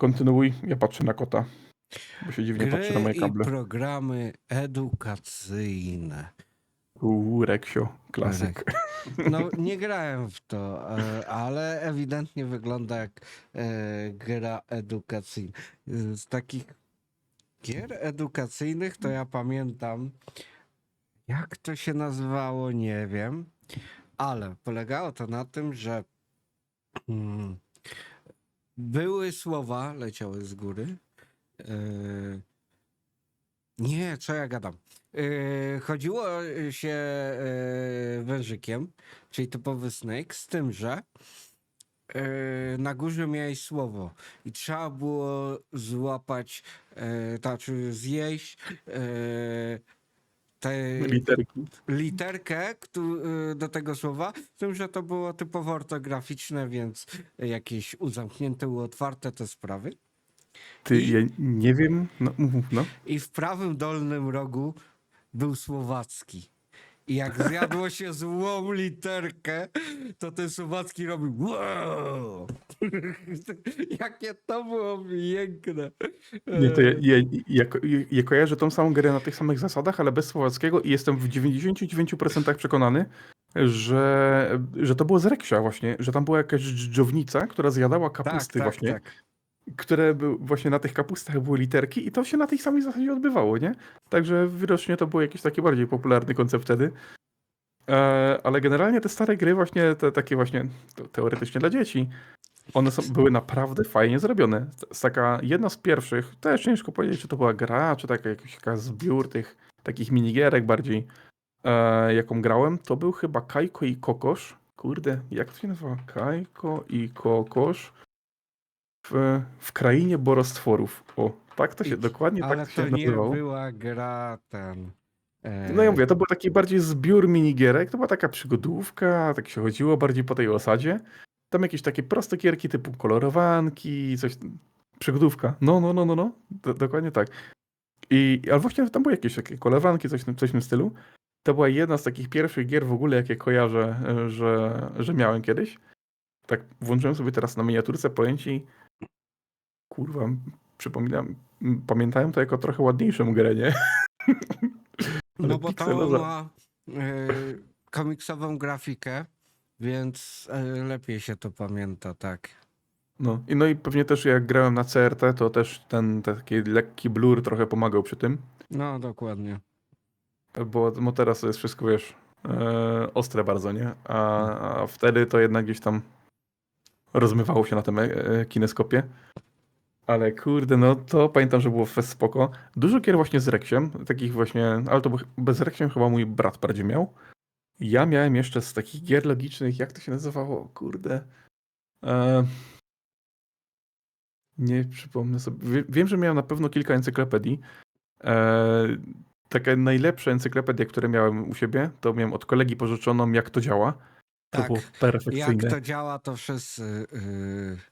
kontynuuj, ja patrzę na kota. Bo się dziwnie patrzy na Gry moje i kable. programy edukacyjne. Uuu, Reksio, klasyk. No, nie grałem w to, e, ale ewidentnie wygląda jak e, gra edukacyjna. Z takich gier edukacyjnych to ja pamiętam, jak to się nazywało, nie wiem, ale polegało to na tym, że mm, były słowa, leciały z góry. E, nie, co ja gadam. Yy, chodziło się yy, wężykiem, czyli typowy snake, z tym, że na górze miałeś słowo i trzeba było złapać, znaczy zjeść Literki. literkę yy, do tego słowa, z tym, że to było typowo ortograficzne, więc jakieś uzamknięte, otwarte te sprawy. Ty, I- ja nie wiem, no, no. I w prawym dolnym rogu był słowacki. I jak zjadło się złą literkę, to ten słowacki robił wow! Jakie to było piękne. Nie, to ja, ja, ja, ja kojarzę tą samą grę na tych samych zasadach, ale bez słowackiego i jestem w 99% przekonany, że, że to było z Reksia właśnie, że tam była jakaś dżdżownica, która zjadała tak, kapusty tak, właśnie, tak. Które były, właśnie na tych kapustach były literki i to się na tej samej zasadzie odbywało, nie? Także widocznie to był jakiś taki bardziej popularny koncept wtedy. E, ale generalnie te stare gry właśnie, te takie właśnie te- teoretycznie dla dzieci, one są, były naprawdę fajnie zrobione. Taka jedna z pierwszych, też ciężko powiedzieć, czy to była gra, czy taka taka zbiór tych takich minigierek bardziej, e, jaką grałem, to był chyba Kajko i Kokosz. Kurde, jak to się nazywa? Kajko i Kokosz w, w krainie borostworów. O, tak to się, dokładnie Ale tak to się nie nazywało. była gra ten. e, No ja mówię, to był taki bardziej zbiór minigierek, to była taka przygodówka, tak się chodziło bardziej po tej osadzie. Tam jakieś takie proste gierki typu kolorowanki, coś, przygodówka. No, no, no, no, no, Do, dokładnie tak. I, ale właśnie tam były jakieś takie kolorowanki, coś, w tym- coś w tym stylu. To była jedna z takich pierwszych gier w ogóle, jakie kojarzę, e, że, że miałem kiedyś. Tak włączyłem sobie teraz na miniaturce pojęci kurwa, przypominam, m, pamiętałem to jako trochę ładniejszą grę, nie? No bo to ma e, komiksową grafikę, więc e, lepiej się to pamięta, tak. No i, no i pewnie też jak grałem na CRT, to też ten taki lekki blur trochę pomagał przy tym, No, dokładnie. bo, bo teraz to jest wszystko, wiesz, e, ostre bardzo, nie? A, a wtedy to jednak gdzieś tam rozmywało się na tym e, kineskopie. Ale kurde, no to pamiętam, że było fest spoko. Dużo gier właśnie z Reksiem, takich właśnie, ale to bez Reksiem chyba mój brat bardziej miał. Ja miałem jeszcze z takich gier logicznych, jak to się nazywało, kurde. E, nie przypomnę sobie. Wie- Wiem, że miałem na pewno kilka encyklopedii. E, takie najlepsze encyklopedie, które miałem u siebie, to miałem od kolegi pożyczoną, jak to działa. To Tak. było Jak perfekcyjne. to działa, to wszyscy. Yy,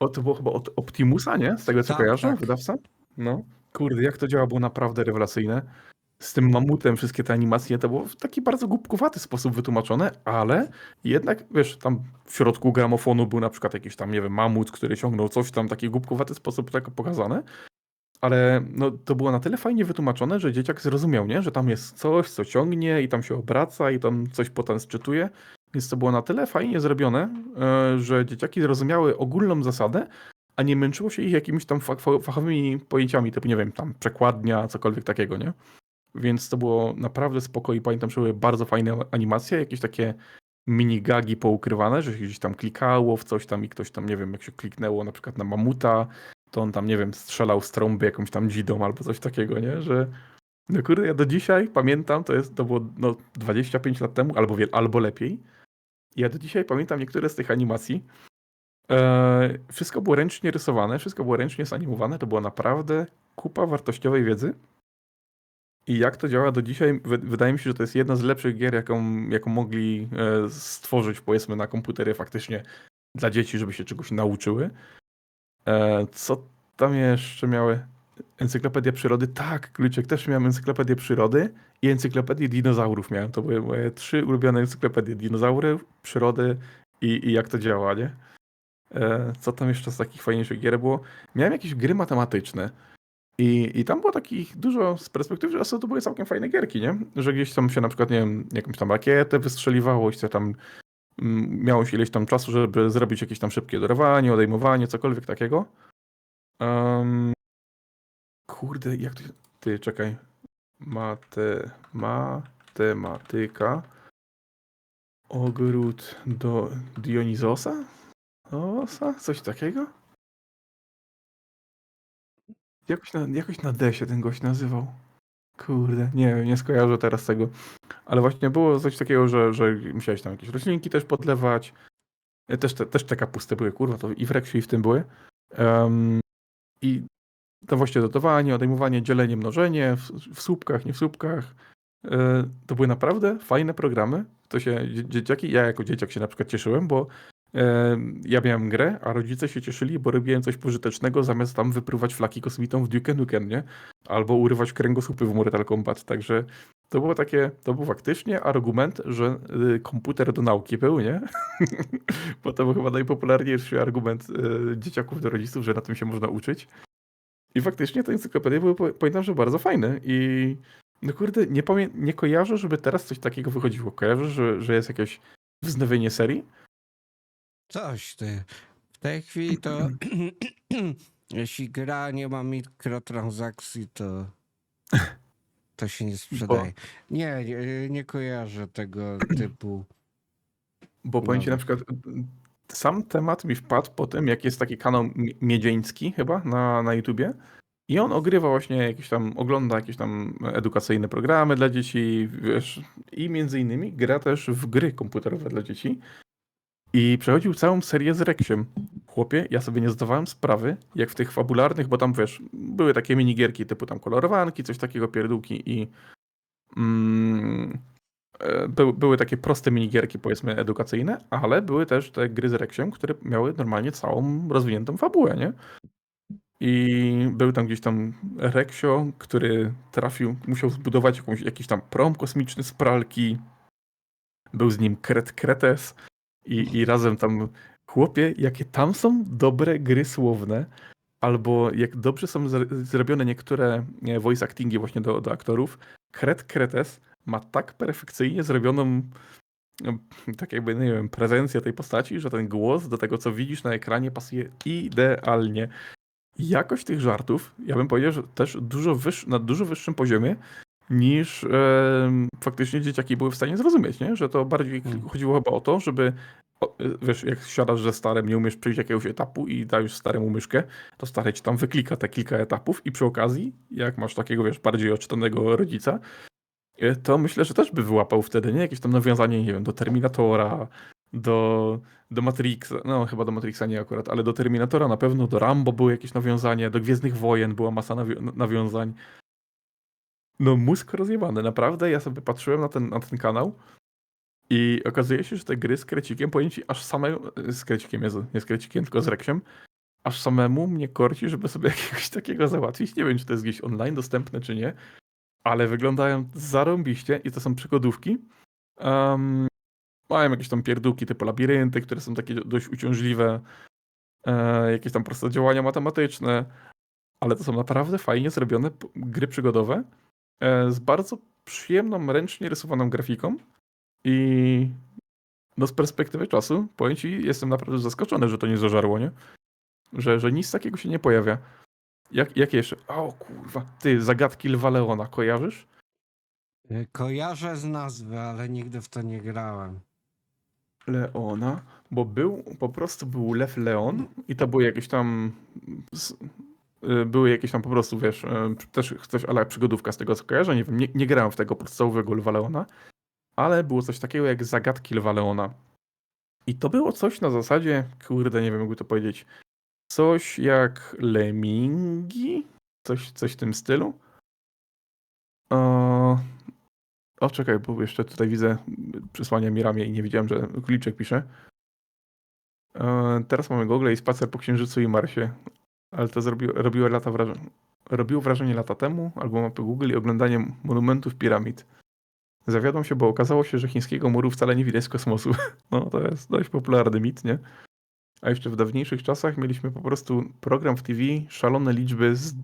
O, to było chyba od Optimusa, nie? Z tego co Tak, kojarzę, tak. wydawca? No. Kurde, jak to działa, było naprawdę rewelacyjne. Z tym mamutem wszystkie te animacje, to było w taki bardzo głupkowaty sposób wytłumaczone, ale jednak, wiesz, tam w środku gramofonu był na przykład jakiś tam, nie wiem, mamut, który ciągnął coś tam, taki głupkowaty sposób tak pokazane. Ale no, to było na tyle fajnie wytłumaczone, że dzieciak zrozumiał, nie? Że tam jest coś, co ciągnie i tam się obraca i tam coś potem sczytuje. Więc to było na tyle fajnie zrobione, e, że dzieciaki zrozumiały ogólną zasadę, a nie męczyło się ich jakimiś tam fa- fa- fachowymi pojęciami, typu, nie wiem, tam przekładnia, cokolwiek takiego, nie? Więc to było naprawdę spoko i pamiętam, że były bardzo fajne animacje, jakieś takie minigagi poukrywane, że się gdzieś tam klikało w coś tam i ktoś tam, nie wiem, jak się kliknęło na przykład na mamuta, to on tam, nie wiem, strzelał z trąby jakąś tam dzidą albo coś takiego, nie? Że no kurde, ja do dzisiaj pamiętam, to jest, to było no 25 lat temu, albo, albo lepiej. Ja do dzisiaj pamiętam niektóre z tych animacji. E, wszystko było ręcznie rysowane, wszystko było ręcznie zanimowane, to była naprawdę kupa wartościowej wiedzy. I jak to działa do dzisiaj, wy- wydaje mi się, że to jest jedna z lepszych gier, jaką, jaką mogli e, stworzyć, powiedzmy, na komputery faktycznie dla dzieci, żeby się czegoś nauczyły. E, co tam jeszcze miały? Encyklopedia przyrody. Tak, Kluczek, też miałem encyklopedię przyrody i encyklopedię dinozaurów miałem. To były moje trzy ulubione encyklopedie. Dinozaury, przyrody i, i jak to działa, nie? E, co tam jeszcze z takich fajniejszych gier było? Miałem jakieś gry matematyczne. I, I tam było takich dużo z perspektywy czasu, to były całkiem fajne gierki, nie? Że gdzieś tam się na przykład, nie wiem, jakąś tam rakietę wystrzeliwało się tam mm, miało się ileś tam czasu, żeby zrobić jakieś tam szybkie dorwanie, odejmowanie, cokolwiek takiego. Em, kurde, jak to się... Ty, czekaj. Mate... Matematyka. Ogród do Dionizosa? Osa? Coś takiego? Jakoś na, jakoś na D się ten gość nazywał. Kurde, nie nie skojarzę teraz tego. Ale właśnie było coś takiego, że, że musiałeś tam jakieś roślinki też podlewać. E, Też te, też te kapusty były, kurwa, to i w Reksiu i w tym były. Em, I to właśnie dodawanie, odejmowanie, dzielenie, mnożenie w, w słupkach, nie w słupkach. E, To były naprawdę fajne programy. To się dzie- dzieciaki, ja jako dzieciak się na przykład cieszyłem, bo e, ja miałem grę, a rodzice się cieszyli, bo robiłem coś pożytecznego, zamiast tam wypruwać flaki kosmitą w Duke Nukem, nie? Albo urywać kręgosłupy w Mortal Kombat. Także to było takie, to był faktycznie argument, że y, komputer do nauki był, nie? bo to był chyba najpopularniejszy argument y, dzieciaków do rodziców, że na tym się można uczyć. I faktycznie te encyklopedie były, pamiętam, że bardzo fajne i no kurde, nie, pamię- nie kojarzę, żeby teraz coś takiego wychodziło. Kojarzę, że, że jest jakieś wznowienie serii? Coś ty. W tej chwili to jeśli gra nie ma mikrotransakcji, to to się nie sprzedaje. Nie, nie, nie kojarzę tego typu. Bo powiem ci na przykład, sam temat mi wpadł po tym, jak jest taki kanał Mi- Miedzieński chyba na, na YouTubie i on ogrywa właśnie jakieś tam, ogląda jakieś tam edukacyjne programy dla dzieci, wiesz, i między innymi gra też w gry komputerowe dla dzieci i przechodził całą serię z Reksiem. Chłopie, ja sobie nie zdawałem sprawy, jak w tych fabularnych, bo tam wiesz, były takie minigierki typu tam kolorowanki, coś takiego, pierdółki i mm, e, były, były takie proste minigierki, powiedzmy, edukacyjne, ale były też te gry z Reksiem, które miały normalnie całą rozwiniętą fabułę, nie? I był tam gdzieś tam Reksio, który trafił, musiał zbudować jakąś, jakiś tam prom kosmiczny z pralki. Był z nim Kret Kretes i, i razem tam, chłopie, jakie tam są dobre gry słowne, albo jak dobrze są zr- zrobione niektóre voice actingi właśnie do, do aktorów. Kret Kretes ma tak perfekcyjnie zrobioną tak jakby, nie wiem, prezencję tej postaci, że ten głos do tego, co widzisz na ekranie pasuje idealnie. Jakość tych żartów, ja bym powiedział, że też dużo na dużo wyższym poziomie niż em, faktycznie dzieciaki były w stanie zrozumieć, nie? Że to bardziej Mm. chodziło chyba o to, żeby o, y, wiesz, jak siadasz ze starym, nie umiesz przejść jakiegoś etapu i dajesz staremu myszkę, to stary ci tam wyklika te kilka etapów i przy okazji, jak masz takiego, wiesz, bardziej odczytanego rodzica, to myślę, że też by wyłapał wtedy, nie? Jakieś tam nawiązanie, nie wiem, do Terminatora, do, do Matrixa, no chyba do Matrixa nie akurat, ale do Terminatora na pewno, do Rambo były jakieś nawiązania, do Gwiezdnych Wojen była masa nawi- nawiązań. No mózg rozjebany, naprawdę. Ja sobie patrzyłem na ten, na ten kanał i okazuje się, że te gry z krecikiem, powiem ci, aż same, z krecikiem, Jezu, nie z krecikiem, tylko z reksiem, aż samemu mnie korci, żeby sobie jakiegoś takiego załatwić. Nie wiem, czy to jest gdzieś online dostępne, czy nie, ale wyglądają zarąbiście i to są przygodówki. Um, mają jakieś tam pierdółki typu labirynty, które są takie dość uciążliwe, e, jakieś tam proste działania matematyczne, ale to są naprawdę fajnie zrobione gry przygodowe e, z bardzo przyjemną, ręcznie rysowaną grafiką i no z perspektywy czasu, powiem ci, jestem naprawdę zaskoczony, że to nie zażarło, nie? Że, że nic takiego się nie pojawia. Jak, jakie jeszcze? O kurwa, ty, zagadki Lwa Leona, kojarzysz? Y, Kojarzę z nazwy, ale nigdy w to nie grałem. Leona, bo był, po prostu był Lew Leon i to były jakieś tam y, były jakieś tam po prostu, wiesz, y, też coś ale przygodówka z tego co kojarzę, nie wiem, nie, nie grałem w tego podstawowego Lwa Leona, ale było coś takiego jak zagadki Lwa Leona. I to było coś na zasadzie, kurde, nie wiem jakby to powiedzieć, coś jak Lemingi? Coś, coś w tym stylu? O, o, czekaj, bo jeszcze tutaj widzę przesłania mi ramię i nie widziałem, że Kliczek pisze. E, Teraz mamy Google i spacer po Księżycu i Marsie. Ale to zrobiło, robiło, lata wrażenie, robiło wrażenie lata temu, albo mapy Google i oglądanie monumentów piramid. Zawiodłem się, bo okazało się, że chińskiego muru wcale nie widać z kosmosu. No to jest dość popularny mit, nie? A jeszcze w dawniejszych czasach mieliśmy po prostu program w TV, szalone liczby z,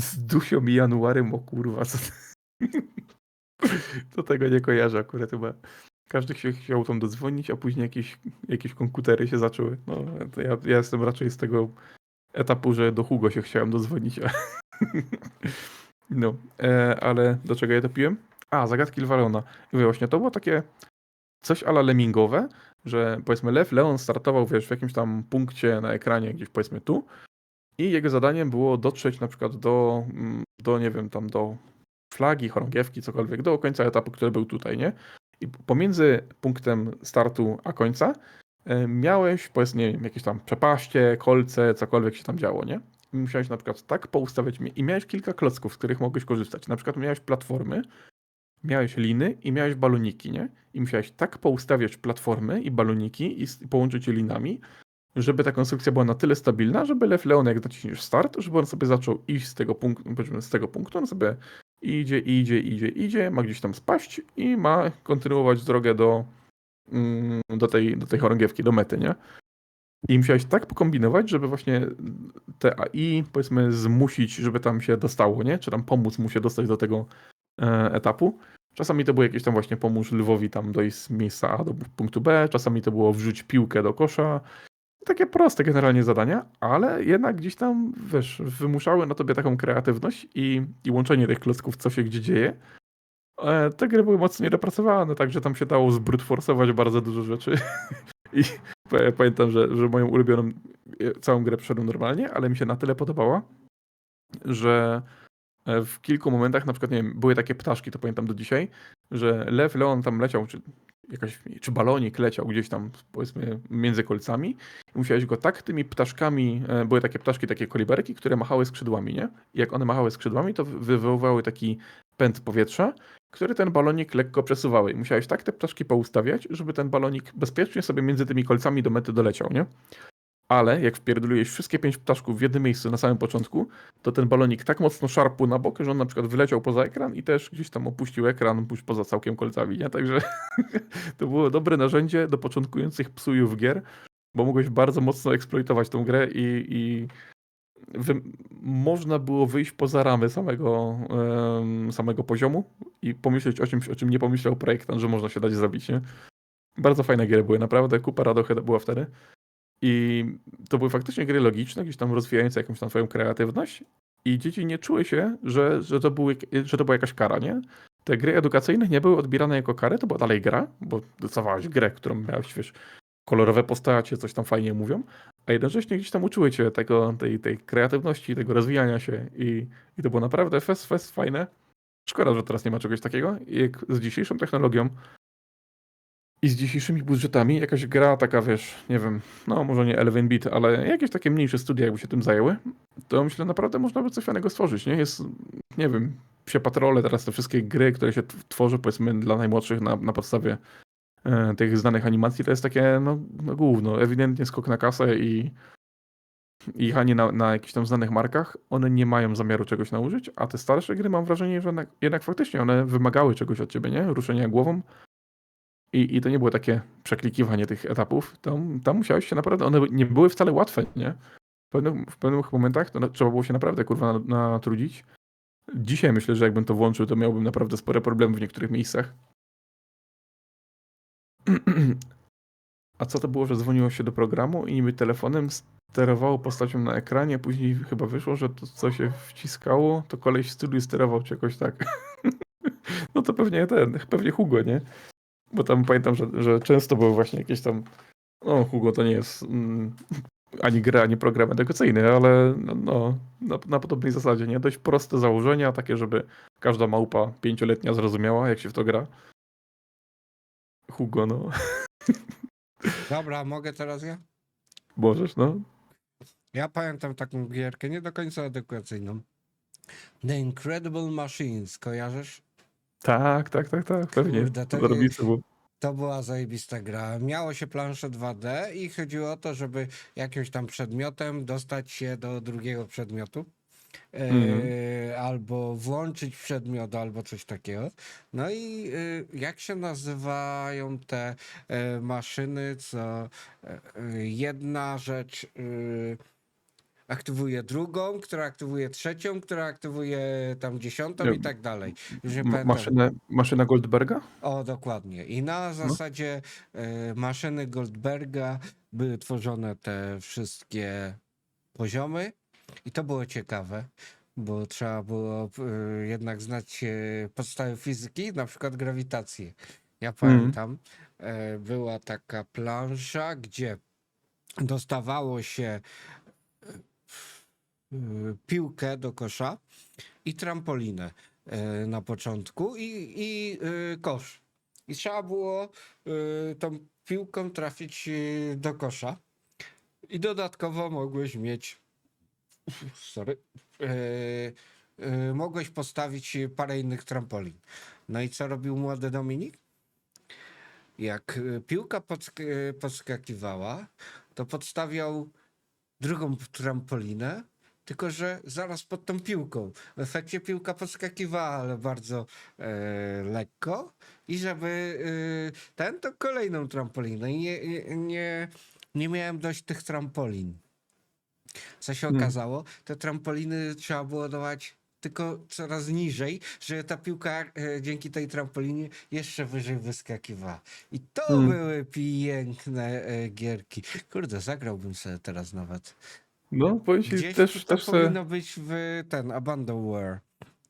z Dusią i Januarem, o kurwa. Co... to tego nie kojarzę akurat chyba. Każdy się chciał tam dodzwonić, a później jakieś, jakieś komputery się zaczęły. No, ja, ja jestem raczej z tego etapu, że do Hugo się chciałem dodzwonić. a- no, e, ale do czego ja to piłem? A, zagadki Lwa Leona. I właśnie to było takie coś ala lemingowe, że powiedzmy Lew Leon startował wiesz, w jakimś tam punkcie na ekranie, gdzieś powiedzmy tu i jego zadaniem było dotrzeć na przykład do, mm, do nie wiem, tam do flagi, chorągiewki, cokolwiek, do końca etapu, który był tutaj, nie? I pomiędzy punktem startu a końca e, miałeś, powiedzmy, nie wiem, jakieś tam przepaście, kolce, cokolwiek się tam działo, nie? I musiałeś na przykład tak poustawiać i miałeś kilka klocków, z których mogłeś korzystać. Na przykład miałeś platformy, miałeś liny i miałeś baloniki, nie? I musiałeś tak poustawiać platformy i baloniki i połączyć je linami, żeby ta konstrukcja była na tyle stabilna, żeby Lew Leon, jak naciśniesz start, żeby on sobie zaczął iść z tego punktu, powiedzmy, z tego punktu, on sobie idzie, idzie, idzie, idzie, ma gdzieś tam spaść i ma kontynuować drogę do, mm, do, tej, do tej chorągiewki, do mety, nie? I musiałeś tak pokombinować, żeby właśnie te AI, powiedzmy, zmusić, żeby tam się dostało, nie? Czy tam pomóc mu się dostać do tego e, etapu. Czasami to było jakieś tam właśnie pomóż lwowi tam dojść z miejsca A do punktu B, czasami to było wrzuć piłkę do kosza. Takie proste generalnie zadania, ale jednak gdzieś tam, wiesz, wymuszały na tobie taką kreatywność i, i łączenie tych klocków, co się gdzie dzieje. E, Te gry były mocno niedopracowane, także tam się dało zbrutforsować bardzo dużo rzeczy. I pa- pamiętam, że, że moją ulubioną e, całą grę przeszedłem normalnie, ale mi się na tyle podobała, że w kilku momentach, na przykład, nie wiem, były takie ptaszki, to pamiętam do dzisiaj, że lew Leon tam leciał, czy jakaś, czy balonik leciał gdzieś tam, powiedzmy, między kolcami i musiałeś go tak tymi ptaszkami, e, były takie ptaszki, takie koliberki, które machały skrzydłami, nie? I jak one machały skrzydłami, to wy- wywoływały taki pęd powietrza, który ten balonik lekko przesuwały. I musiałeś tak te ptaszki poustawiać, żeby ten balonik bezpiecznie sobie między tymi kolcami do mety doleciał, nie? Ale jak wpierdolujesz wszystkie pięć ptaszków w jednym miejscu na samym początku, to ten balonik tak mocno szarpł na bok, że on na przykład wyleciał poza ekran i też gdzieś tam opuścił ekran, pójść poza całkiem kolcami, nie? Także to było dobre narzędzie do początkujących psujów gier, bo mogłeś bardzo mocno eksploitować tą grę i, i wy, można było wyjść poza ramy samego, em, samego poziomu i pomyśleć o czymś, o czym nie pomyślał projektant, że można się dać zrobić, nie? Bardzo fajne gry były, naprawdę, kupa radochy była wtedy. I to były faktycznie gry logiczne, gdzieś tam rozwijające jakąś tam swoją kreatywność i dzieci nie czuły się, że, że, to, były, że to była jakaś kara, nie? Te gry edukacyjne nie były odbierane jako kary, to była dalej gra, bo dostawałeś grę, którą miałeś, wiesz, kolorowe postacie, coś tam fajnie mówią, a jednocześnie gdzieś tam uczyły cię tego, tej, tej kreatywności, tego rozwijania się i, i to było naprawdę fest, fest fajne. Szkoda, że teraz nie ma czegoś takiego. I jak z dzisiejszą technologią i z dzisiejszymi budżetami jakaś gra taka, wiesz, nie wiem, no może nie 11-bit, ale jakieś takie mniejsze studia jakby się tym zajęły, to myślę naprawdę można by coś fajnego stworzyć, nie? Jest, nie wiem, psie patrole, teraz te wszystkie gry, które się tworzy powiedzmy dla najmłodszych na, na podstawie e, tych znanych animacji, to jest takie, no, no gówno, ewidentnie skok na kasę i i jechanie na, na jakichś tam znanych markach, one nie mają zamiaru czegoś nauczyć, a te starsze gry mam wrażenie, że jednak, jednak faktycznie one wymagały czegoś od ciebie, nie? Ruszenia głową. I, I to nie było takie przeklikiwanie tych etapów. Tam, musiałeś się naprawdę, one nie były wcale łatwe, nie? W pewnych, w pewnych momentach to trzeba było się naprawdę kurwa na- natrudzić. Dzisiaj myślę, że jakbym to włączył, to miałbym naprawdę spore problemy w niektórych miejscach. A co to było, że dzwoniło się do programu i niby telefonem sterowało postacią na ekranie, później chyba wyszło, że to co się wciskało, to koleś w studiu sterował czy jakoś tak. No to pewnie ten, pewnie Hugo, nie? Bo tam pamiętam, że, że często były właśnie jakieś tam. No, Hugo to nie jest mm, ani gra, ani program edukacyjny, ale no, no na, na podobnej zasadzie, nie? Dość proste założenia, takie, żeby każda małpa pięcioletnia zrozumiała, jak się w to gra. Hugo, no. Dobra, mogę teraz ja? Możesz, no. Ja pamiętam taką gierkę, nie do końca edukacyjną. The Incredible Machines, kojarzysz? Tak, tak, tak, tak, pewnie. Kurde, to-. To była zajebista gra. Miało się planszę 2D i chodziło o to, żeby jakimś tam przedmiotem dostać się do drugiego przedmiotu. e, Mhm. albo włączyć przedmiot, albo coś takiego. No i e, jak się nazywają te e, maszyny, co jedna rzecz aktywuje drugą, która aktywuje trzecią, która aktywuje tam dziesiątą Nie, i tak dalej. Już nie Ma- pamiętam. Maszynę, maszyna Goldberga? O, dokładnie. I na No. zasadzie e, maszyny Goldberga były tworzone te wszystkie poziomy i to było ciekawe, bo trzeba było e, jednak znać e, podstawy fizyki, na przykład grawitację. Ja pamiętam, e, była taka plansza, gdzie dostawało się piłkę do kosza i trampolinę e, na początku i, i e, kosz. I trzeba było tą piłką trafić do kosza. I dodatkowo mogłeś mieć. Sorry. Mogłeś postawić parę innych trampolin. No i co robił młody Dominik? Jak piłka podsk- podskakiwała, to podstawiał drugą trampolinę, tylko że zaraz pod tą piłką. W efekcie piłka podskakiwała, ale bardzo e, lekko. I żeby e, ten, to kolejną trampolinę. I nie, nie, nie, nie miałem dość tych trampolin. Co się Hmm. okazało, te trampoliny trzeba było dawać tylko coraz niżej, że ta piłka e, dzięki tej trampolinie jeszcze wyżej wyskakiwała. I to Hmm. były piękne e, gierki. Kurde, zagrałbym sobie teraz nawet. No, powiem ci, Gdzieś też, to też se powinno być w ten Abandonware.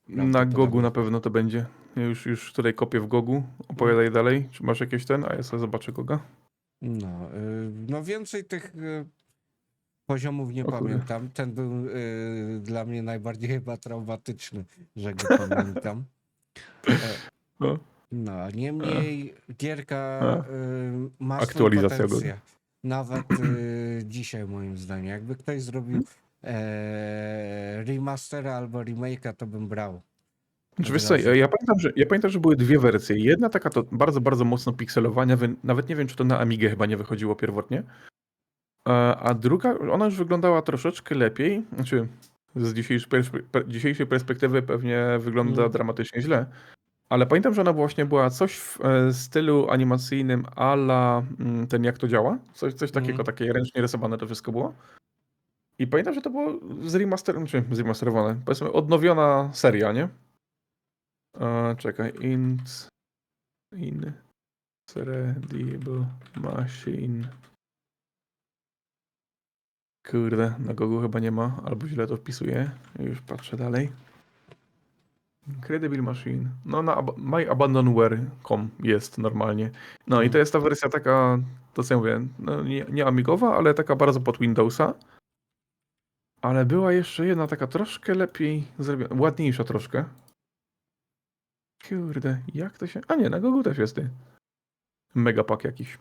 na. Gogu na pewno to będzie. Ja już, już tutaj kopię w Gogu. Opowiadaj dalej. Czy masz jakieś ten? A ja sobie zobaczę Goga. No, y, no więcej tych y, poziomów nie O kurde. pamiętam. Ten był y, dla mnie najbardziej chyba traumatyczny, że go pamiętam. E, No. No, niemniej gierka y, ma swój Aktualizacja go. potencjał. Nawet y, dzisiaj moim zdaniem. Jakby ktoś zrobił e, remastera albo remake'a, to bym brał. Znaczy, wiesz co, ja, pamiętam, że, ja pamiętam, że były dwie wersje. Jedna taka to bardzo, bardzo mocno pikselowania. Nawet nie wiem, czy to na Amigę chyba nie wychodziło pierwotnie. A, a druga, ona już wyglądała troszeczkę lepiej. Znaczy, z dzisiejszej, perspe- pe- dzisiejszej perspektywy pewnie wygląda Mm. dramatycznie źle. Ale pamiętam, że ona właśnie była coś w e, stylu animacyjnym ala mm, ten jak to działa. Coś, coś takiego, Mm. takie ręcznie rysowane to wszystko było. I pamiętam, że to było zremaster, czy zremasterowane, powiedzmy odnowiona seria, nie? E, czekaj, int, in, credible machine. Kurde, na Google chyba nie ma, albo źle to wpisuję. Już patrzę dalej. Incredible Machine. No na ab- myabandonware.com jest normalnie. No i to jest ta wersja taka, to co ja mówię, no nie, nie amigowa, ale taka bardzo pod Windowsa. Ale była jeszcze jedna taka troszkę lepiej zrobiona, ładniejsza troszkę. Kurde, jak to się... A nie, na Google też jest ty. Megapak jakiś.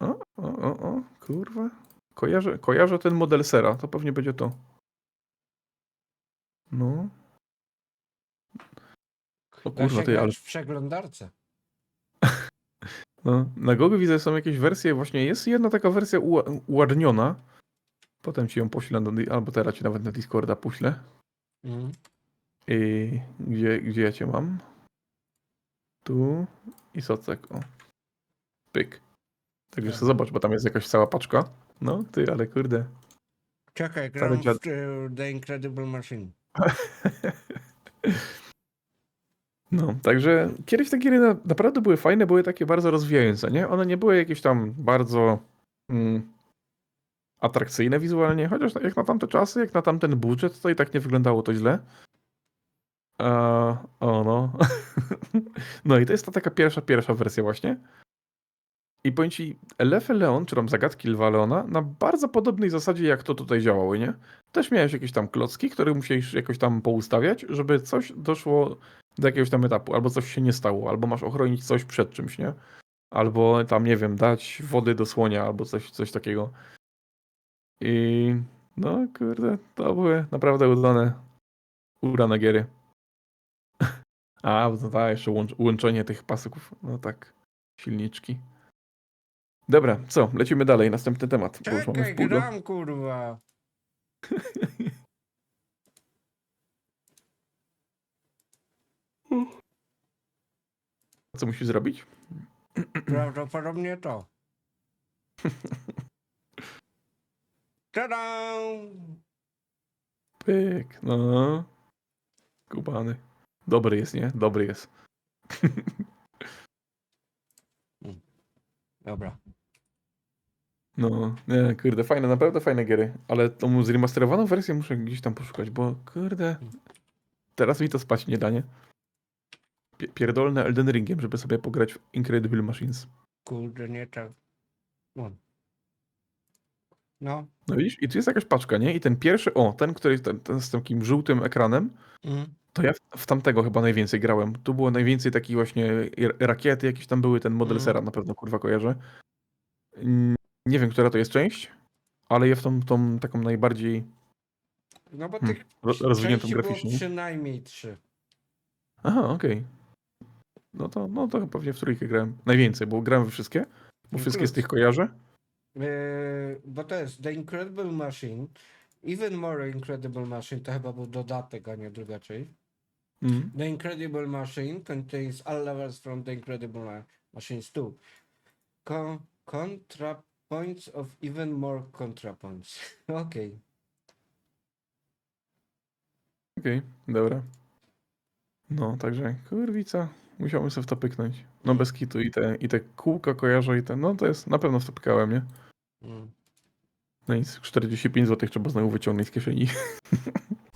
O, o, o, o, kurwa. Kojarzę, kojarzę ten model sera, to pewnie będzie to. No. O kurwa, ty, ale... w przeglądarce. No, na Google widzę, są jakieś wersje, właśnie jest jedna taka wersja uładniona. Potem ci ją poślę, do, albo teraz ci nawet na Discorda poślę. Mm. I gdzie, gdzie ja cię mam? Tu i socek, o. Pyk. Także Tak. zobacz, bo tam jest jakaś cała paczka. No, ty, ale kurde. Czekaj, gram w y, The Incredible Machine. No, także kiedyś te gry na, naprawdę były fajne, były takie bardzo rozwijające, nie? One nie były jakieś tam bardzo mm, atrakcyjne wizualnie, chociaż jak na tamte czasy, jak na tamten budżet, to i tak nie wyglądało to źle. A, o no. no i to jest ta taka pierwsza, pierwsza wersja właśnie. I powiem ci, Lefe Leon, czy tam Zagadki Lwa Leona, na bardzo podobnej zasadzie jak to tutaj działały, nie? Też miałeś jakieś tam klocki, które musiałeś jakoś tam poustawiać, żeby coś doszło do jakiegoś tam etapu, albo coś się nie stało, albo masz ochronić coś przed czymś, nie? Albo tam, nie wiem, dać wody do słonia, albo coś, coś takiego. I no, kurde, to były naprawdę udane, udane giery. A, no tak, jeszcze łącz, łączenie tych pasków, no tak, silniczki. Dobra, co, lecimy dalej, następny temat, bo już mamy Czekaj, w pół do... gram kurwa. Co musisz zrobić? Prawdopodobnie to. Tada! Pyk, no. Kubany. Dobry jest, nie? Dobry jest. Dobra. No, nie, kurde, fajne, naprawdę fajne gry. Ale tą zremasterowaną wersję muszę gdzieś tam poszukać, bo kurde. Teraz mi to spać nie da, nie? Pie- Pierdolne Elden Ringiem, żeby sobie pograć w Incredible Machines. Kurde, nie tak. No. No. No widzisz? I tu jest jakaś paczka, nie? I ten pierwszy, o, ten, który jest ten, ten z takim żółtym ekranem, Mm. to ja w, w tamtego chyba najwięcej grałem. Tu było najwięcej takich właśnie r- rakiety, jakieś tam były, ten model Mhm. Sera na pewno kurwa kojarzę. Mm, Nie wiem, która to jest część, ale ja w tą, tą taką najbardziej No bo Hmm, tych ro- rozwiniętą części było graficznie. przynajmniej trzy. Aha, okej. No to, no to pewnie w trójkę grałem. Najwięcej, bo grałem we wszystkie, bo wszystkie z tych kojarzę. Yy, bo to jest The Incredible Machine. Even More Incredible Machine to chyba był dodatek, a nie druga część. Mm. The Incredible Machine contains all levels from The Incredible Ma- Machines 2. Con ContraPoints of even more ContraPoints. Okej. Okej, dobra. No, także kurwica, musiałbym sobie w to pyknąć. No bez kitu i te, i te kółka kojarzę i te, no to jest, na pewno w to pykałem, nie? Mm. No nic, 45 zł trzeba znowu wyciągnąć z kieszeni.